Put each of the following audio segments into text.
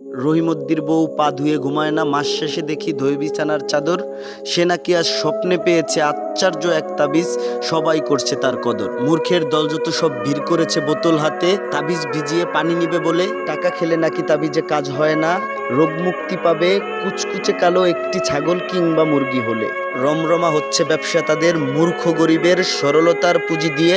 রহিমদ্দির বউ পা ধুয়ে ঘুমায় না, মাস শেষে দেখি ধই বিছানার চাদর। সে নাকি আজ স্বপ্নে পেয়েছে আশ্চর্য এক তাবিজ, সবাই করছে তার কদর। মূর্খের দল যত সব ভিড় করেছে বোতল হাতে, তাবিজ ভিজিয়ে পানি নিবে বলে টাকা খেলে নাকি তাবিজে কাজ হয় না। রোগ মুক্তি পাবে কুচকুচে কালো একটি ছাগল কিংবা মুরগি হলে। রমরমা হচ্ছে ব্যবসা তাদের মূর্খ গরিবের সরলতার পুঁজি দিয়ে।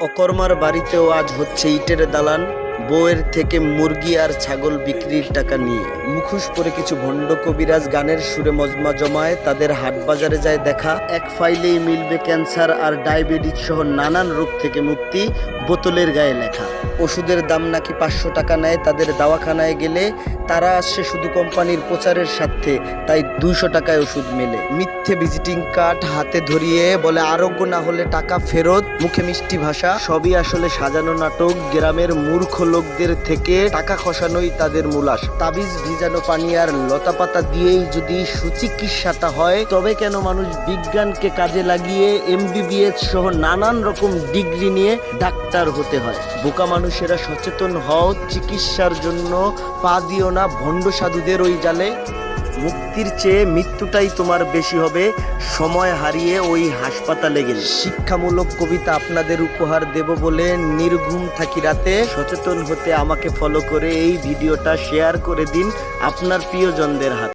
অকর্মার বাড়িতেও আজ হচ্ছে ইটের দালান। বউয়ের থেকে মুরগি আর ছাগল বিক্রির টাকা নিয়ে। মুখোশ পরে কিছু ভণ্ড কবিরাজ গানের সুরে মজমা জমায়, তাদের হাট বাজারে যায় দেখা, এক ফাইলেই মিলবে ক্যান্সার আর ডায়াবেটিস সহ নানান রোগ থেকে মুক্তি, বোতলের গায়ে লেখা। ওষুধের দাম নাকি পাঁচশো টাকা নেয় তাদের দাওয়াখানায় গেলে, তারা আসছে শুধু কোম্পানির প্রচারের স্বার্থে, তাই দুইশো টাকায় ওষুধ মেলে। মিথ্যে ভিজিটিং কার্ড হাতে ধরিয়ে বলে, আরোগ্য না হলে টাকা ফেরত। মুখে মিষ্টি ভাষা, সবই আসলে সাজানো নাটক, গ্রামের মূর্খ লোকদের থেকে টাকা খসানোই তাদের মূল আশা। তাবিজ ভিজানো পানি আর লতাপাতা দিয়েই যদি সুচিকিৎসাটা হয়, তবে কেন মানুষ বিজ্ঞানকে কাজে লাগিয়ে এমবিবিএস সহ নানান রকম ডিগ্রি নিয়ে ডাক্তার হতে হয়? বোকা মানুষেরা সচেতন হও, চিকিৎসার জন্য পা দিও না, ভণ্ড সাধুদের ওই জালে। মুক্তির চেয়ে মৃত্যুটাই তোমার বেশি হবে সময় হারিয়ে ওই হাসপাতালে গেলে। শিক্ষামূলক কবিতা আপনাদের উপহার দেব বলে নির্ঘুম থাকি রাতে। সচেতন হতে আমাকে ফলো করে এই ভিডিওটা শেয়ার করে দিন আপনার প্রিয়জনদের হাতে।